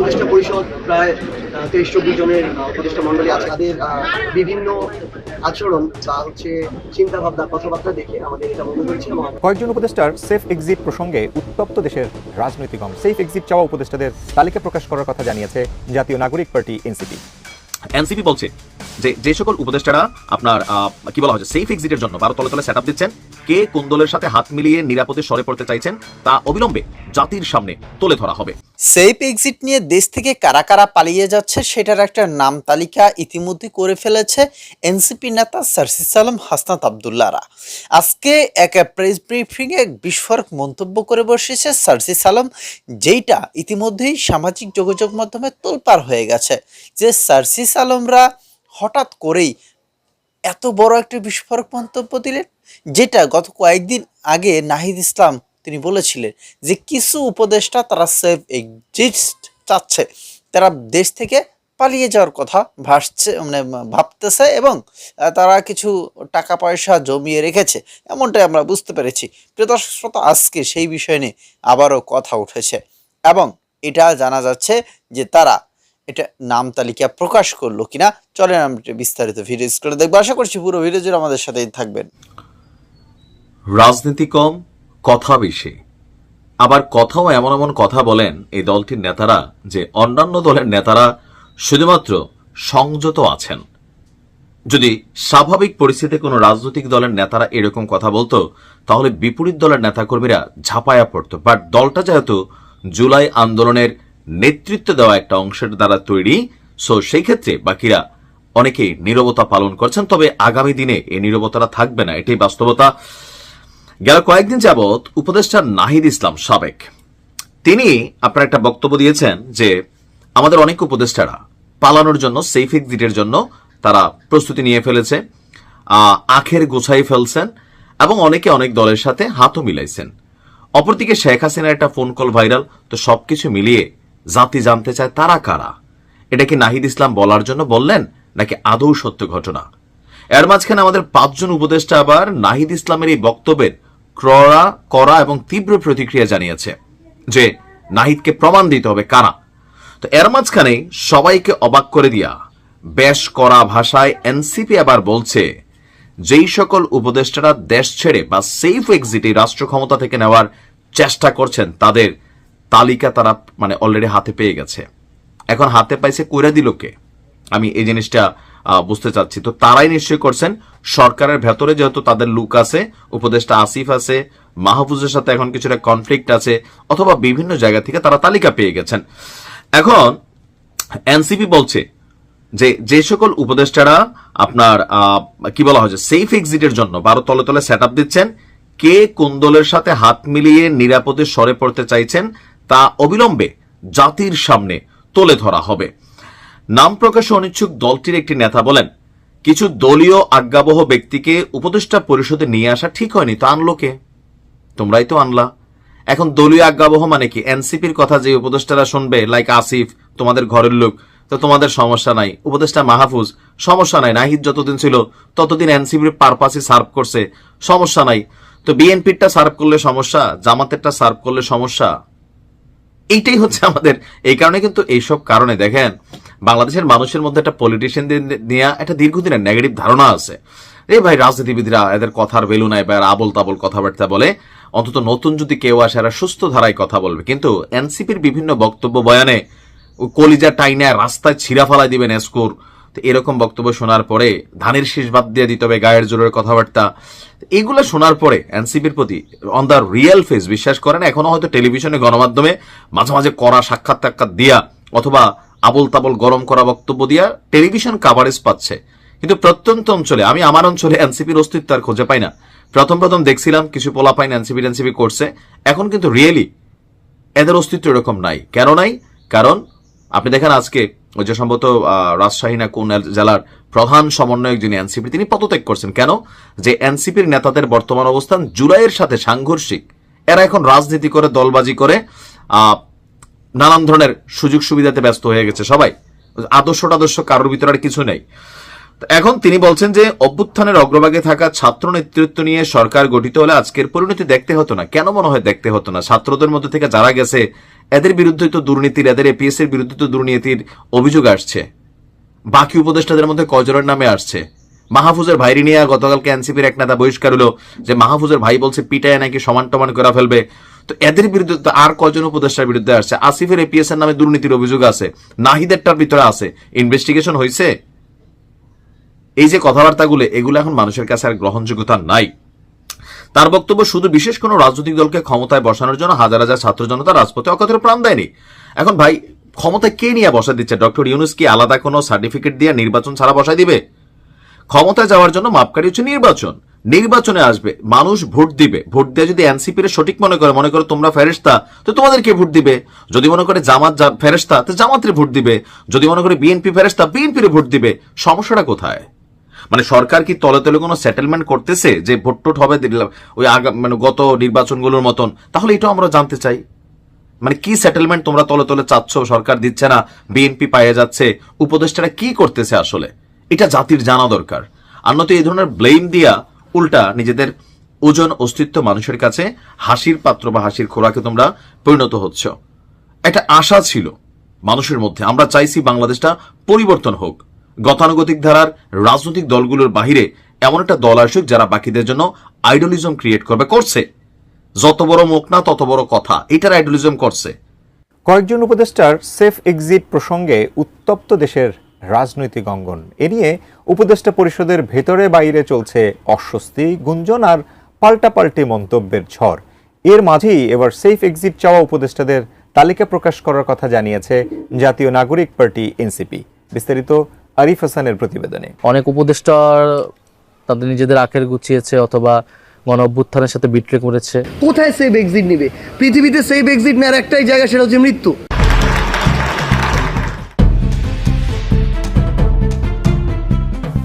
উপদেষ্টা পরিষদ প্রায় তেইশ চব্বিশ জনের উপদেষ্টা মন্ডলী আছে। তাদের বিভিন্ন আচরণ বা হচ্ছে চিন্তাভাবনা কথাবার্তা দেখে আমাদের এটা মনে হয়েছে কয়েকজন উপদেষ্টার সেফ এক্সিট প্রসঙ্গে উত্তপ্ত দেশের রাজনৈতিক অঙ্গ সেফ এক্সিট চাওয়া উপদেষ্টাদের তালিকা প্রকাশ করার কথা জানিয়েছে জাতীয় নাগরিক পার্টি এনসিপি। এনসিপি বলছে যে যে সকল উপদেষ্টারা আপনার কি বলা হচ্ছে সেফ এক্সিটের জন্য বারো তলে তলে সেট দিচ্ছেন, কে কোন দলের সাথে হাত মিলিয়ে নিরাপদে সরে পড়তে চাইছেন, তা অবিলম্বে জাতির সামনে তুলে ধরা হবে। সেফ এক্সিট নিয়ে দেশ থেকে কারা কারা পালিয়ে যাচ্ছে সেটার একটা নাম তালিকা ইতিমধ্যে করে ফেলেছে এনসিপি নেতা সার্সিস আলম হাসনাত আবদুল্লারা আজকে এক প্রেস ব্রিফিংয়ে বিস্ফোরক মন্তব্য করে বসেছে সার্সিস আলম, যেইটা ইতিমধ্যেই সামাজিক যোগাযোগ মাধ্যমে তোলপাড় হয়ে গেছে যে সার্সিস আলমরা হঠাৎ করেই এত বড় একটা বিস্ফোরক মন্তব্য দিলেন, যেটা গত কয়েকদিন আগে নাহিদ ইসলাম তিনি বলেছিলেন যে কিছু উপদেষ্টা তারা সেফ এক্সিস্ট চাচ্ছে। তারা দেশ থেকে পালিয়ে যাওয়ার কথা ভাসছে মানে ভাবতেছে এবং তারা কিছু টাকা পয়সা জমিয়ে রেখেছে, এমনটাই আমরা বুঝতে পেরেছি। প্রিয় আজকে সেই বিষয় নিয়ে আবারও কথা উঠেছে এবং এটা জানা যাচ্ছে যে তারা এটা নাম তালিকা প্রকাশ করল কিনা, চলেন আমরা বিস্তারিত ভিডিও স্ক্রিনে দেখব। আশা করছি পুরো ভিডিও জুড়ে আমাদের সাথেই থাকবেন। রাজনীতি কম, কথা বেশি। আবার কথাও এমন এমন কথা বলেন এই দলটির নেতারা যে অন্যান্য দলের নেতারা শুধুমাত্র সংযত আছেন। যদি স্বাভাবিক পরিস্থিতিতে কোনো রাজনৈতিক দলের নেতারা এরকম কথা বলতো, তাহলে বিপরীত দলের নেতাকর্মীরা ঝাঁপায়া পড়তো। বাট দলটা যেহেতু জুলাই আন্দোলনের নেতৃত্ব দেওয়া একটা অংশের দ্বারা তৈরি। সো সেই ক্ষেত্রে বাকিরা অনেকেই নীরবতা পালন করছেন, তবে আগামী দিনে এই নীরবতাটা থাকবে না, এটাই বাস্তবতা। গেল কয়েকদিন যাবৎ উপদেষ্টা নাহিদ ইসলাম সাবেক, তিনি আপনার একটা বক্তব্য দিয়েছেন যে, আমাদের অনেক উপদেষ্টারা পালানোর জন্য সেফ এক্সিটের জন্য তারা প্রস্তুতি নিয়ে ফেলেছে আখের গোছাই ফেলছেন, এবং অনেকে অনেক দলের সাথে হাতও মিলাইছেন। অপরদিকে শেখ হাসিনার একটা ফোন কল ভাইরাল তো সবকিছু মিলিয়ে জাতি জানতে চায় তারা কারা? এটা কি নাহিদ ইসলাম বলার জন্য বললেন, নাকি আদৌ সত্য ঘটনা? এর মাঝখানে আমাদের পাঁচজন উপদেষ্টা আবার নাহিদ ইসলামের এই বক্তব্যের ক্রড়া করা এবং তীব্র প্রতিক্রিয়া জানিয়েছে যে নাহিদকে প্রমাণ দিতে হবে কারা। তো এর মাঝখানে সবাইকে অবাক করে দিয়া বেশ করা ভাষায় এনসিপি আবার বলছে, যেই সকল উপদেষ্টারা দেশ ছেড়ে বা সেফ এক্সিটে রাষ্ট্র ক্ষমতা থেকে নেওয়ার চেষ্টা করছেন তাদের তালিকা তারা মানে অলরেডি হাতে পেয়ে গেছে। এখন হাতে পাইছে কইরা দিল কে? আমি এই জিনিসটা বুঝতে চাচ্ছি। তো তারাই নিশ্চয়ই করছেন। সরকারের ভেতরে যেহেতু তাদের লুক আছে, উপদেষ্টা আসিফ আছে, মাহফুজের সাথে এখন কিছুটা কনফ্লিক্ট আছে, অথবা বিভিন্ন জায়গা থেকে তারা তালিকা পেয়ে গেছেন। এখন এনসিপি বলছে যে যে সকল উপদেষ্টারা আপনার কি বলা হয়েছে সেফ এক্সিটের জন্য বারো তলে তলে সেট দিচ্ছেন, কে কোন দলের সাথে হাত মিলিয়ে নিরাপদে সরে পড়তে চাইছেন তা অবিলম্বে জাতির সামনে তুলে ধরা হবে। নাম প্রকাশে অনিচ্ছুক দলটির একটি নেতা বলেন, কিছু দলীয় আজ্ঞাবহ ব্যক্তিকে উপদেষ্টা পরিষদে নিয়ে আসা ঠিক হয়নি, তো আনলো কে? তোমরাই তো আনলা। এখন দলীয় আজ্ঞাবহ মানে কি? এনসিপির কথা যে উপদেষ্টারা শুনবে লাইক আসিফ, তোমাদের ঘরের লোক, তো তোমাদের সমস্যা নাই। উপদেষ্টা মাহফুজ, সমস্যা নাই। নাহিদ যতদিন ছিল, ততদিন এনসিপির পারপাসে সার্ভ করছে। সমস্যা নাই। তো বিএনপিরটা সার্ভ করলে সমস্যা, জামাতেরটা সার্ভ করলে সমস্যা? এইটাই হচ্ছে আমাদের, এই কারণে কিন্তু এইসব কারণে দেখেন, বাংলাদেশের মানুষের মধ্যে একটা পলিটিশিয়ানদের নেওয়া একটা দীর্ঘদিনের নেগেটিভ ধারণা আছে। রে ভাই, রাজনীতিবিদরা এদের কথার ভ্যালু নাই বা আবল তাবল কথাবার্তা বলে, অন্তত নতুন যদি কেউ আসে, এরা সুস্থ ধারায় কথা বলবে। কিন্তু এনসিপির বিভিন্ন বক্তব্য বয়ানে, কলিজা টাইনা রাস্তায় ছিঁড়া ফালাই দিবেন এসকোর তো এরকম বক্তব্য শোনার পরে ধানের শীষ বাদ দিয়ে দিতে হবে, গায়ের জোরের কথাবার্তা। এগুলো শোনার পরে এনসিপির প্রতি অন দ্য রিয়েল ফেস বিশ্বাস করেন, এখনও হয়তো টেলিভিশনে, গণমাধ্যমে মাঝে মাঝে করা সাক্ষাৎ টাক্ষাৎ দিয়া অথবা আবল তাবল গরম করা বক্তব্য দিয়া টেলিভিশন কাভারেজ পাচ্ছে। কিন্তু প্রত্যন্ত অঞ্চলে, আমি আমার অঞ্চলে এনসিপির অস্তিত্ব আর খুঁজে পাই না। প্রথম প্রথম দেখছিলাম, কিছু পোলা পাইন এনসিপি এনসিপি করছে। এখন কিন্তু রিয়েলি এদের অস্তিত্ব এরকম নাই। কেন নাই? কারণ আপনি দেখেন আজকে যে সম্ভবত রাজশাহী না কোন জেলার প্রধান সমন্বয়ক যিনি এনসিপি, তিনি পদত্যাগ করছেন। কেন? যে এনসিপির নেতাদের বর্তমান অবস্থান জুলাইয়ের সাথে সাংঘর্ষিক। এরা এখন রাজনীতি করে, দলবাজি করে নানান ধরনের সুযোগ সুবিধাতে ব্যস্ত হয়ে গেছে সবাই। আদর্শ টাদর্শ কারোর ভিতরে আর কিছু নেই। এখন তিনি বলছেন যে, অভ্যুত্থানের অগ্রভাগে থাকা ছাত্র নেতৃত্ব নিয়ে সরকার গঠিত হলে আজকের পরিণতি দেখতে হতো না। কেন মনে হয় দেখতে হতো না? ছাত্রদের মধ্যে থেকে যারা গেছে, এদের বিরুদ্ধে তো দুর্নীতির, এদের এপিএস এর বিরুদ্ধে তো দুর্নীতির অভিযোগ আসছে। বাকি উপদেষ্টাদের মধ্যে কজরের নামে আসছে? মাহফুজের ভাইরি নিয়ে গতকালকে এনসিপির এক নেতা বহিষ্কার হলো যে, মাহফুজের ভাই বলছে পিটায় নাকি সমান টমান করা ফেলবে। তো এদের বিরুদ্ধে তো আর কজন উপদেষ্টার বিরুদ্ধে আসছে? আসিফের এপিএস এর নামে দুর্নীতির অভিযোগ আছে। নাহিদেরটার ভিতরে আছে। ইনভেস্টিগেশন হয়েছে এই যে কথাবার্তাগুলো, এগুলো এখন মানুষের কাছে আর গ্রহণযোগ্যতা নাই। তার বক্তব্য শুধু বিশেষ কোনো রাজনৈতিক দলকে ক্ষমতায় বসানোর জন্য হাজার হাজার ছাত্র জনতা রাজপথে অকথের প্রাণ দেয়নি। এখন ভাই, ক্ষমতায় কে নিয়ে বসা দিচ্ছে? ডক্টর ইউনুস কি আলাদা কোনো সার্টিফিকেট দিয়ে নির্বাচন ছাড়া বসাই দিবে? ক্ষমতায় যাওয়ার জন্য মাপকাঠি হচ্ছে নির্বাচন। নির্বাচনে আসবে, মানুষ ভোট দিবে। ভোট দিয়ে যদি এনসিপি সঠিক মনে করে, মনে করো তোমরা ফেরেস্তা তো তোমাদেরকে ভোট দিবে? যদি মনে করে জামাত ফেরেস্তা তো জামাতের ভোট দিবে। যদি মনে করে বিএনপি ফেরেস্তা বিএনপির ভোট দিবে। সমস্যাটা কোথায়? মানে সরকার কি তলে তলে কোনো সেটেলমেন্ট করতেছে যে ভোট টোট হবে ওই মানে গত নির্বাচনগুলোর মতন? তাহলে এটাও আমরা জানতে চাই। মানে কি সেটেলমেন্ট তোমরা তলে তলে চাচ্ছ? সরকার দিচ্ছে না, বিএনপি পাইয়ে যাচ্ছে, উপদেষ্টারা কি করতেছে আসলে? এটা জাতির জানা দরকার। আর নয়তো এই ধরনের ব্লেম দিয়া উল্টা নিজেদের ওজন, অস্তিত্ব, মানুষের কাছে হাসির পাত্র বা হাসির খোরাকে তোমরা পরিণত হচ্ছ। একটা আশা ছিল মানুষের মধ্যে। আমরা চাইছি বাংলাদেশটা পরিবর্তন হোক। গতানুগতিক ধারার রাজনৈতিক দলগুলোর বাহিরে এমন একটা দল আসুক যারা বাকিদের জন্য আইডলিজম ক্রিয়েট করবে, করছে। যত বড় মুখ না, তত বড় কথা। এটার আইডলিজম করছে। কয়েকজন উপদেষ্টার সেফ এক্সিট প্রসঙ্গে উত্তপ্ত দেশের রাজনৈতিক অঙ্গন। এ নিয়ে উপদেষ্টা পরিষদের ভেতরে বাইরে চলছে অস্বস্তি, গুঞ্জন আর পাল্টাপাল্টি মন্তব্যের ঝড়। এর মাঝেই এবার সেফ এক্সিট চাওয়া উপদেষ্টাদের তালিকা প্রকাশ করার কথা জানিয়েছে জাতীয় নাগরিক পার্টি এনসিপি। বিস্তারিত আরিফ হাসানের প্রতিবেদনে। অনেক উপদেষ্টার তাদের নিজেদের আখের গুছিয়েছে অথবা গণ অভ্যুত্থানের সাথে বিট্রে করেছে। কোথায় সেফ এক্সিট নেবে? পৃথিবীতে সেফ এক্সিট নেওয়ার একটাই জায়গা সেটা হচ্ছে মৃত্যু।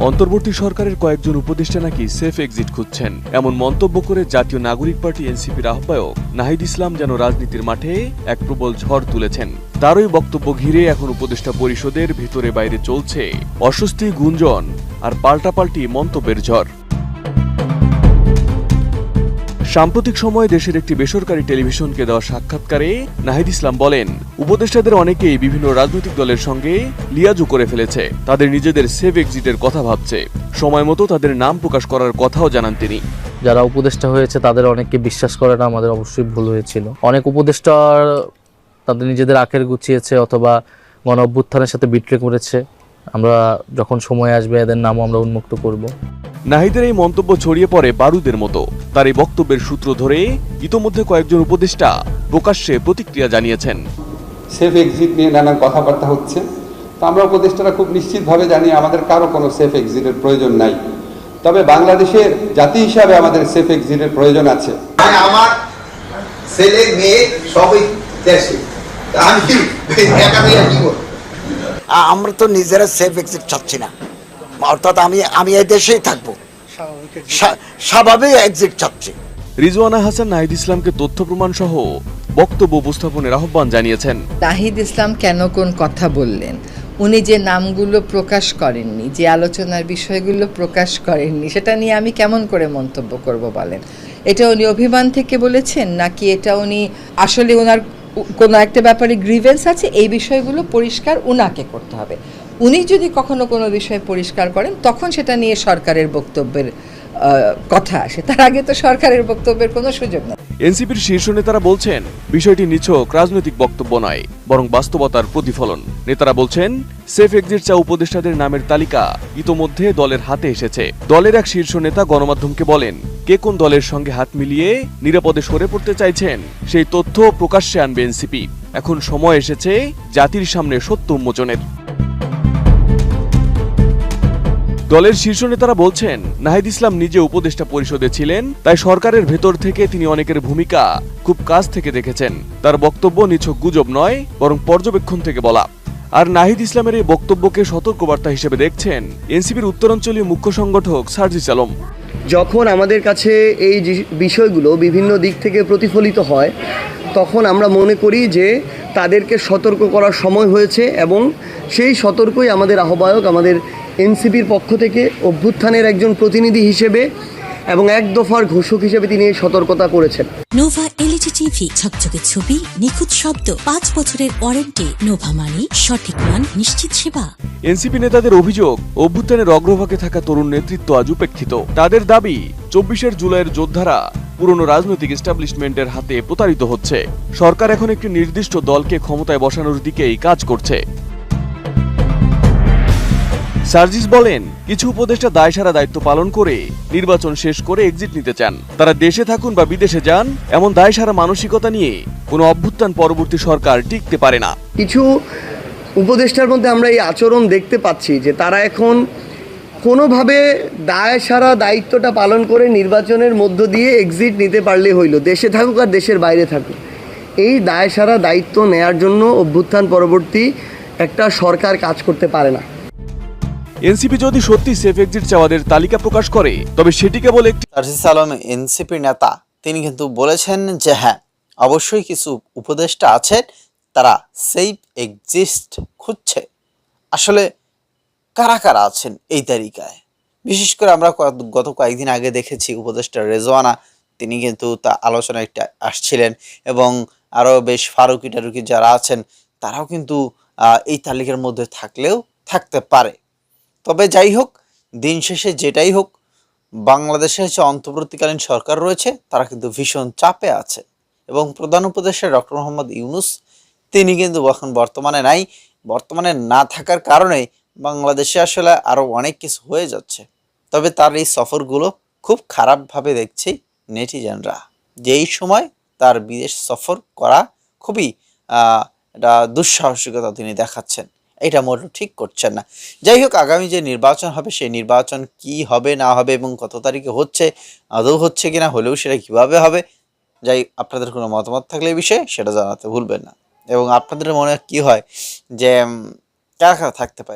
অন্তর্বর্তী সরকারের কয়েকজন উপদেষ্টা নাকি সেফ এক্সিট খুঁজছেন। এমন মন্তব্য করে জাতীয় নাগরিক পার্টি এনসিপির আহ্বায়ক নাহিদ ইসলাম যেন রাজনীতির মাঠে এক প্রবল ঝড় তুলেছেন। তারই বক্তব্য ঘিরে এখন উপদেষ্টা পরিষদের ভিতরে বাইরে চলছে অস্বস্তি, গুঞ্জন আর পাল্টাপাল্টি মন্তব্যের ঝড়। সাম্প্রতিক সময়ে দেশের একটি বেসরকারি টেলিভিশনকে দেওয়া সাক্ষাৎকারে নাহিদ ইসলাম বলেন, উপদেষ্টাদের অনেকেই বিভিন্ন রাজনৈতিক দলের সঙ্গে লিয়াজু করে ফেলেছে। তাদের নিজেদের সেভ এক্সিটের কথা ভাবছে। সময় মতো তাদের নাম প্রকাশ করার কথাও জানান তিনি। যারা উপদেষ্টা হয়েছে, তাদের অনেককে বিশ্বাস করাটা আমাদের অবশ্যই ভুল হয়েছিল। অনেক উপদেষ্টার তাদের নিজেদের আখের গুছিয়েছে অথবা গণ অভ্যুত্থানের সাথে বিট্রে করেছে। আমরা যখন সময় আসবে এদের নামও আমরা উন্মুক্ত করব। নাহিদের এই মন্তব্য ছড়িয়ে পড়ে বারুদের মতো। তার এই বক্তব্যের সূত্র ধরে ইতোমধ্যে কয়েকজন উপদেষ্টা প্রকাশ্যে প্রতিক্রিয়া জানিয়েছেন। সেফ এক্সিট নিয়ে নানান কথাবার্তা হচ্ছে। তো আমরা উপদেষ্টারা খুব নিশ্চিতভাবে জানি আমাদের কারও কোনো সেফ এক্সিটের প্রয়োজন নাই। তবে বাংলাদেশের জাতি হিসাবে আমাদের সেফ এক্সিটের প্রয়োজন আছে। মানে আমার ছেলে মেয়ে সবই দেশে। আমি একা কি করব? আমরা তো নিজেরা সেফ এক্সিট চাচ্ছি না। অর্থাৎ আমি আমি এই দেশেই থাকব। স্বাভাবিক এক্সিট চাচ্ছি। রিজওয়ানা হাসান নাহিদ ইসলামকে তথ্য প্রমাণ সহ বক্তব্য উপস্থাপনের আহ্বান জানিয়েছেন। তাহিদ ইসলাম কেন কোন কথা বললেন? উনি যে নামগুলো প্রকাশ করেননি যে আলোচনার বিষয়গুলো প্রকাশ করেননি সেটা নিয়ে আমি কেমন করে মন্তব্য করব বলেন? এটা উনি অভিমান থেকে বলেছেন নাকি এটা উনি আসলে ওনার কোনো একটা ব্যাপারে গ্রিভেন্স আছে, এই বিষয়গুলো পরিষ্কার উনাকে করতে হবে। উনি যদি কখনো কোনো বিষয়ে পরিষ্কার করেন, তখন সেটা নিয়ে সরকারের বক্তব্যের কথা আসে। তার আগে তো সরকারের বক্তব্যের কোনো সুযোগ নেই। এনসিপির শীর্ষ নেতারা বলছেন, বিষয়টি নিছক, রাজনৈতিক বক্তব্য নয়, বরং বাস্তবতার প্রতিফলন। নেতারা বলছেন, সেফ এক্সিট চা উপদেষ্টাদের নামের তালিকা ইতোমধ্যে দলের হাতে এসেছে। দলের এক শীর্ষ নেতা গণমাধ্যমকে বলেন, কে কোন দলের সঙ্গে হাত মিলিয়ে নিরাপদে সরে পড়তে চাইছেন, সেই তথ্য প্রকাশ্যে আনবে এনসিপি। এখন সময় এসেছে জাতির সামনে সত্য উন্মোচনের। দলের শীর্ষ নেতারা বলছেন, নাহিদ ইসলাম নিজে উপদেষ্টা পরিষদে ছিলেন, তাই সরকারের ভেতর থেকে তিনি অনেকের ভূমিকা খুব কাছ থেকে দেখেছেন। তার বক্তব্য নিছক গুজব নয়, বরং পর্যবেক্ষণ থেকে বলা। আর নাহিদ ইসলামের এই বক্তব্যকে সতর্কবার্তা হিসেবে দেখছেন এনসিপির উত্তরাঞ্চলীয় মুখ্য সংগঠক সার্জিস আলম। যখন আমাদের কাছে এই বিষয়গুলো বিভিন্ন দিক থেকে প্রতিফলিত হয়, তখন আমরা মনে করি যে তাদেরকে সতর্ক করার সময় হয়েছে এবং সেই সতর্কই আমাদের আহ্বায়ক, আমাদের এনসিপির পক্ষ থেকে অভ্যুত্থানের একজন প্রতিনিধি হিসেবে এবং এক দফার ঘোষক হিসেবে তিনি এই সতর্কতা করেছেন। নোভা এলইডি টিভি ঝকঝকে ছবি নিখুঁত শব্দ পাঁচ বছরের ওয়ারেন্টি। নোভা মানি সঠিক মান নিশ্চিত সেবা। এনসিপি নেতাদের অভিযোগ অভ্যুত্থানের অগ্রভাগে থাকা তরুণ নেতৃত্ব আজ উপেক্ষিত। তাদের দাবি চব্বিশের জুলাইয়ের যোদ্ধারা পুরনো রাজনৈতিক এস্টাবলিশমেন্টের হাতে প্রতারিত হচ্ছে। সরকার এখন একটি নির্দিষ্ট দলকে ক্ষমতায় বসানোর দিকেই কাজ করছে। সার্জিস বলেন, কিছু উপদেষ্টা দায়সারা দায়িত্ব পালন করে নির্বাচন শেষ করে এক্সিট নিতে চান। তারা দেশে থাকুন বা বিদেশে যান, এমন দায়সারা মানসিকতা নিয়ে কোনো অভ্যুত্থান পরবর্তী সরকার টিকতে পারে না। কিছু উপদেষ্টার মধ্যে আমরা এই আচরণ দেখতে পাচ্ছি যে তারা এখন কোনোভাবে দায় সারা দায়িত্বটা পালন করে নির্বাচনের মধ্য দিয়ে এক্সিট নিতে পারলে হইল, দেশে থাকুক আর দেশের বাইরে থাকুক। এই দায় সারা দায়িত্ব নেয়ার জন্য অভ্যুত্থান পরবর্তী একটা সরকার কাজ করতে পারে না। এনসিপি যদি সত্যি সেফ এক্সিট চাওয়াদের তালিকা প্রকাশ করে, তবে সেটি কেবল একটি সার্জিস আলম এনসিপির নেতা। তিনি কিন্তু বলেছেন যে হ্যাঁ অবশ্যই কিছু উপদেষ্টা আছে তারা সেফ এক্সিস্ট খুঁজছে। আসলে কারা কারা আছেন এই তালিকায়? বিশেষ করে আমরা গত কয়েকদিন আগে দেখেছি উপদেষ্টা রেজওয়ানা, তিনি কিন্তু তা আলোচনা একটা আসছিলেন এবং আরও বেশ ফারুকি টারুকি যারা আছেন, তারাও কিন্তু এই তালিকার মধ্যে থাকলেও থাকতে পারে। তবে যাই হোক, দিন শেষে যেটাই হোক, বাংলাদেশে যে অন্তর্বর্তীকালীন সরকার রয়েছে, তারা কিন্তু ভীষণ চাপে আছে। এবং প্রধান উপদেষ্টা ডক্টর মোহাম্মদ ইউনুস, তিনি কিন্তু এখন বর্তমানে নাই। বর্তমানে না থাকার কারণে বাংলাদেশে আসলে আরও অনেক কিছু হয়ে যাচ্ছে। তবে তার এই সফরগুলো খুব খারাপভাবে দেখছে নেটিজেনরা। যে এই সময় তার বিদেশ সফর করা খুবই একটা দুঃসাহসিকতা তিনি দেখাচ্ছেন। এটা মোটেও ঠিক করছেন না। যাই হোক, আগামী যে নির্বাচন হবে, সেই নির্বাচন কি হবে, না হবে এবং কত তারিখে হচ্ছে, আদৌ হচ্ছে কিনা, হলেও সেটা কীভাবে হবে, যাই আপনাদের কোনো মতামত থাকলে এই বিষয়ে সেটা জানাতে ভুলবেন না। এবং আপনাদের মনে কি হয় যে কারা কারা থাকতে পারে?